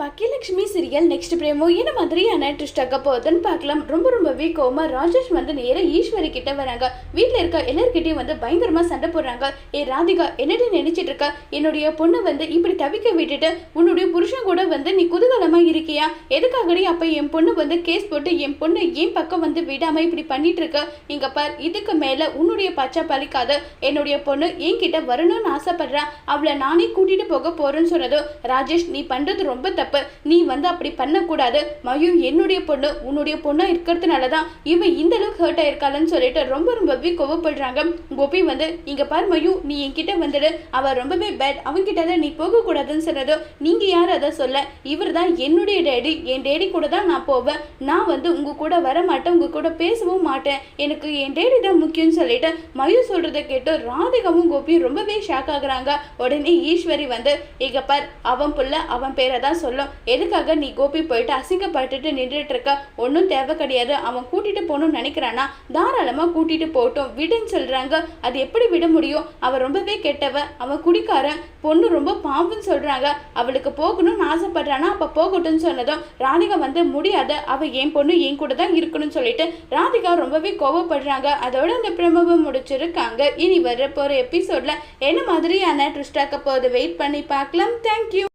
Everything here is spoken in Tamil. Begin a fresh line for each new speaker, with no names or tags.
பாக்கியலட்சுமி சீரியல் நெக்ஸ்ட் பிரேமோ என்ன மாதிரியான ட்விஸ்ட் ஆக போகுதுன்னு பார்க்கலாம். ரொம்ப ரொம்பவே கோமா ராஜேஷ் வந்து நேராக ஈஸ்வரி கிட்ட வராங்க. வீட்டில் இருக்க எல்லார்கிட்டயும் வந்து பயங்கரமாக சண்டை போடுறாங்க. ஏ ராதிகா என்னடி நினைச்சிட்டு இருக்க? என்னுடைய பொண்ணை வந்து இப்படி தவிக்க விட்டுட்டு உன்னுடைய புருஷன் கூட வந்து நீ குதூகலமாக இருக்கியா? எதுக்காகடி அப்போ என் பொண்ணு வந்து கேஸ் போட்டு என் பொண்ணு என் பக்கம் வந்து விடாமல் இப்படி பண்ணிட்டு இருக்க? இங்க பார் இதுக்கு மேலே உன்னுடைய பச்சை பழிக்காத என்னுடைய பொண்ணு என்கிட்ட வரணும்னு ஆசைப்படுறா. அவளை நானே கூட்டிட்டு போக போறேன்னு சொன்னதும் ராஜேஷ் நீ பண்றது ரொம்ப தப்பு. நீ வந்து அப்படி பண்ணக்கூடாது. மயு என்னுடைய பொண்ணு உன்னுடைய பொண்ணாக இருக்கிறதுனால தான் இவன் இந்த அளவுக்கு ஹர்ட் ஆயிருக்காளன்னு சொல்லிட்டு ரொம்ப ரொம்பவே கோவப்படுறாங்க. கோபி வந்து இங்க பார் மயு நீ என்கிட்ட வந்துடு. அவ ரொம்பவே பேட் அவன்கிட்ட நீ போக கூடாதுன்னு சொன்னதோ நீங்க யார் அதை சொல்ல? இவர் தான் என்னுடைய டேடி என் டேடி கூட தான் நான் போவேன். நான் வந்து உங்க கூட வர மாட்டேன் உங்க கூட பேசவும் மாட்டேன். எனக்கு என் டேடி தான் முக்கியம்னு சொல்லிட்டு மயு சொல்றதை கேட்டு ராதிகாவும் கோபியும் ரொம்பவே ஷாக் ஆகுறாங்க. உடனே ஈஸ்வரி வந்து இங்க பார் அவன் புள்ள அவன் பேரை தான் சொல்லும். எதுக்காக நீ கோபி போயிட்டு அசிங்கப்பட்டுட்டு நின்றுட்டு இருக்க ஒன்றும் தேவை கிடையாது. அவன் கூட்டிட்டு போகணும்னு நினைக்கிறானா? தாராளமாக கூட்டிட்டு போகட்டும். விடுன்னு சொல்கிறாங்க அது எப்படி விட முடியும்? அவன் ரொம்பவே கெட்டவ. அவன் குடிக்காரன். பொண்ணு ரொம்ப பாம்புன்னு சொல்கிறாங்க அவளுக்கு போகணும்னு ஆசைப்படுறானா? அப்போ போகட்டும்னு சொன்னதும் ராதிகா வந்து முடியாத அவள் என் பொண்ணு என் கூட தான் இருக்கணும்னு சொல்லிட்டு ராதிகா ரொம்பவே கோவப்படுறாங்க. அதோட அந்த பிரமவை முடிச்சிருக்காங்க. இனி வர போகிற எபிசோட்ல என்ன மாதிரியான ட்ரிஸ்டாக்க போகுது? வெயிட் பண்ணி பார்க்கலாம். தேங்க்யூ